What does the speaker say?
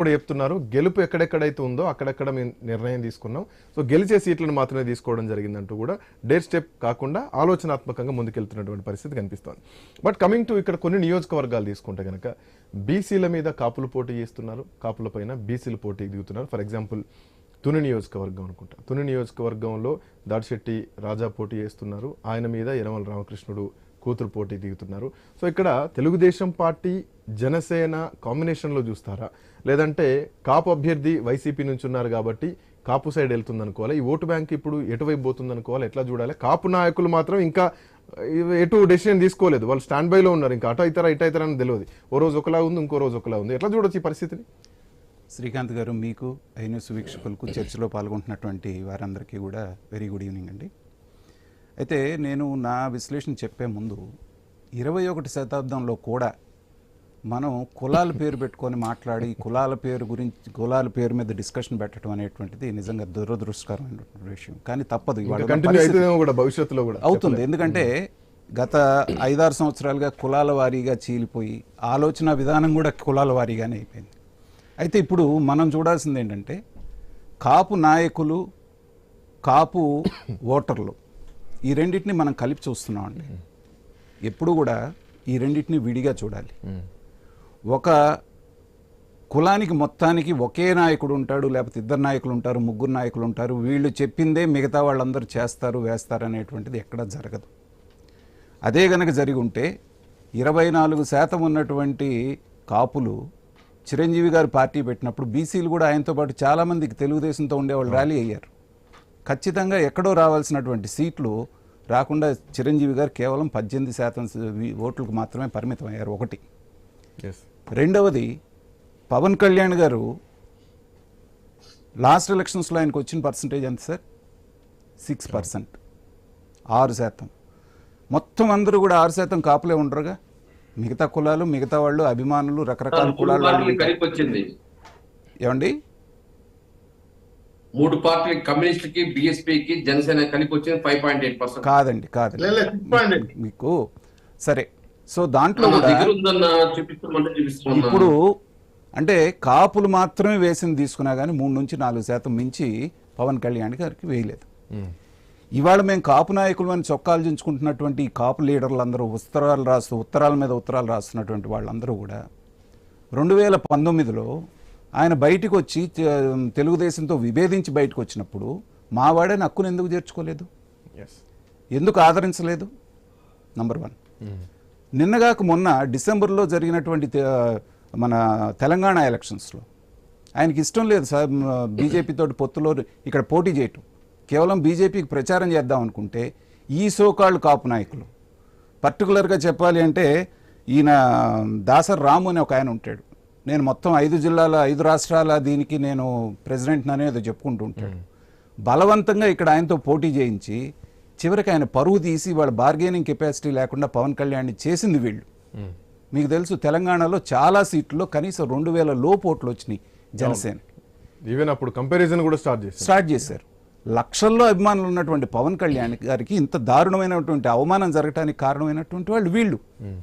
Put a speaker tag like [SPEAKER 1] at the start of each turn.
[SPEAKER 1] కూడా చెప్తున్నారు? గెలుపు ఎక్కడెక్కడైతే ఉందో అక్కడక్కడ మేము నిర్ణయం తీసుకున్నాం. సో గెలిచే సీట్లను మాత్రమే తీసుకోవడం జరిగిందంటూ కూడా డేర్ స్టెప్ కాకుండా ఆలోచనాత్మకంగా ముందుకెళ్తున్నటువంటి పరిస్థితి కనిపిస్తోంది. బట్ కమింగ్ టు ఇక్కడ కొన్ని నియోజకవర్గాలు తీసుకుంటే కనుక బీసీల మీద కాపులు పోటీ చేస్తున్నారు. కాపుల పైన బీసీలు పోటీ దిగుతున్నారు. ఫర్ ఎగ్జాంపుల్ తుని నియోజకవర్గం అనుకుంటా. తుని నియోజకవర్గంలో దాడిశెట్టి రాజా పోటీ చేస్తున్నారు. ఆయన మీద యనమల రామకృష్ణుడు కూతురు పోటీ దిగుతున్నారు. సో ఇక్కడ తెలుగుదేశం పార్టీ జనసేన కాంబినేషన్లో చూస్తారా? లేదంటే కాపు అభ్యర్థి వైసీపీ నుంచి ఉన్నారు కాబట్టి కాపు సైడ్ వెళ్తుంది అనుకోవాలి ఈ ఓటు బ్యాంక్ ఇప్పుడు ఎటువైపు పోతుంది అనుకోవాలి ఎట్లా చూడాలి? కాపు నాయకులు మాత్రం ఇంకా ఎటు డెసిషన్ తీసుకోలేదు. వాళ్ళు స్టాండ్ బైలో ఉన్నారు ఇంకా. అటు అవుతారా ఇటు అవుతారా అని తెలియదు. ఓ రోజు ఒకలా ఉంది ఇంకో రోజు ఒకలా ఉంది. ఎట్లా చూడొచ్చు ఈ పరిస్థితిని?
[SPEAKER 2] శ్రీకాంత్ గారు మీకు ఐన్యూస్ వీక్షకులకు చర్చలో పాల్గొంటున్నటువంటి వారందరికీ కూడా వెరీ గుడ్ ఈవినింగ్ అండి. అయితే నేను నా విశ్లేషణ చెప్పే ముందు ఇరవై ఒకటి శతాబ్దంలో కూడా మనం కులాల పేరు పెట్టుకొని మాట్లాడి కులాల పేరు గురించి కులాల పేరు మీద డిస్కషన్ పెట్టడం అనేటువంటిది నిజంగా దురదృష్టకరమైనటువంటి విషయం. కానీ తప్పదు.
[SPEAKER 1] భవిష్యత్తులో కూడా.
[SPEAKER 2] అవుతుంది. ఎందుకంటే గత ఐదారు సంవత్సరాలుగా కులాల వారీగా చీలిపోయి ఆలోచన విధానం కూడా కులాల వారీగానే అయిపోయింది. అయితే ఇప్పుడు మనం చూడాల్సింది ఏంటంటే కాపు నాయకులు కాపు ఓటర్లు ఈ రెండింటిని మనం కలిపి చూస్తున్నాం అండి. ఎప్పుడు కూడా ఈ రెండింటిని విడిగా చూడాలి. ఒక కులానికి మొత్తానికి ఒకే నాయకుడు ఉంటాడు లేకపోతే ఇద్దరు నాయకులు ఉంటారు ముగ్గురు నాయకులు ఉంటారు వీళ్ళు చెప్పిందే మిగతా వాళ్ళందరూ చేస్తారు వేస్తారు అనేటువంటిది ఎక్కడా జరగదు. అదే గనక జరిగి ఉంటే ఇరవై నాలుగు శాతం ఉన్నటువంటి కాపులు చిరంజీవి గారు పార్టీ పెట్టినప్పుడు బీసీలు కూడా ఆయనతో పాటు చాలామందికి తెలుగుదేశంతో ఉండేవాళ్ళు ర్యాలీ అయ్యారు. ఖచ్చితంగా ఎక్కడో రావాల్సినటువంటి సీట్లు రాకుండా చిరంజీవి గారు కేవలం పద్దెనిమిది శాతం ఓట్లకు మాత్రమే పరిమితం అయ్యారు ఒకటి రెండవది పవన్ కళ్యాణ్ గారు లాస్ట్ ఎలక్షన్స్లో ఆయనకు వచ్చిన పర్సంటేజ్ ఎంత సార్? Six percent. ఆరు శాతం. మొత్తం అందరూ కూడా ఆరు శాతం కాపులే ఉండరుగా? మిగతా కులాలు మిగతా వాళ్ళు అభిమానులు రకరకాల కులాల ఏమండి?
[SPEAKER 3] మూడు పార్టీలు కమ్యూనిస్టులకి బిఎస్పీకి జనసేన కలిపి వచ్చింది ఫైవ్ పాయింట్ ఎయిట్ పర్సెంట్
[SPEAKER 2] కాదండి కాదండి.
[SPEAKER 3] లే, లే, చెప్పండి.
[SPEAKER 2] మీకు సరే. సో దాంట్లో ఇప్పుడు అంటే కాపులు మాత్రమే వేసింది తీసుకున్నా కానీ మూడు నుంచి నాలుగు శాతం మించి పవన్ కళ్యాణ్ గారికి వేయలేదు. ఇవాళ మేము కాపు నాయకులు అని చొక్కాలు చించుకుంటున్నటువంటి కాపు లీడర్లు అందరూ ఉత్తరాలు రాస్తూ ఉత్తరాల మీద ఉత్తరాలు రాస్తున్నటువంటి వాళ్ళందరూ కూడా రెండు వేల పంతొమ్మిదిలో ఆయన బయటికి వచ్చి తెలుగుదేశంతో విభేదించి బయటకు వచ్చినప్పుడు మావాడే నక్కును ఎందుకు చేర్చుకోలేదు? ఎందుకు ఆదరించలేదు? నంబర్ వన్ నిన్నగాక మొన్న డిసెంబర్లో జరిగినటువంటి మన తెలంగాణ ఎలక్షన్స్లో ఆయనకి ఇష్టం లేదు సార్ బీజేపీ తోటి పొత్తులో ఇక్కడ పోటీ చేయటం. కేవలం బీజేపీకి ప్రచారం చేద్దాం అనుకుంటే ఈ సోకాళ్ళు కాపు నాయకులు. పర్టికులర్గా చెప్పాలి అంటే ఈయన దాసర్ రాము అని ఒక ఆయన ఉంటాడు. నేను మొత్తం ఐదు జిల్లాల ఐదు రాష్ట్రాల దీనికి నేను ప్రెసిడెంట్ అనేది చెప్పుకుంటూ ఉంటాడు. బలవంతంగా ఇక్కడ ఆయనతో పోటీ చేయించి చివరికి ఆయన పరువు తీసి వాళ్ళ బార్గెనింగ్ కెపాసిటీ లేకుండా పవన్ కళ్యాణ్ చేసింది వీళ్ళు. మీకు తెలుసు తెలంగాణలో చాలా సీట్లలో కనీసం రెండు వేల లోపు ఓట్లు వచ్చినాయి జనసేన.
[SPEAKER 1] ఈవెన్ అప్పుడు కంపారిజన్ కూడా స్టార్ట్ చేశారు.
[SPEAKER 2] స్టార్ట్ చేశారు. లక్షల్లో అభిమానులు ఉన్నటువంటి పవన్ కళ్యాణ్ గారికి ఇంత దారుణమైనటువంటి అవమానం జరగడానికి కారణమైనటువంటి వాళ్ళు వీళ్ళు.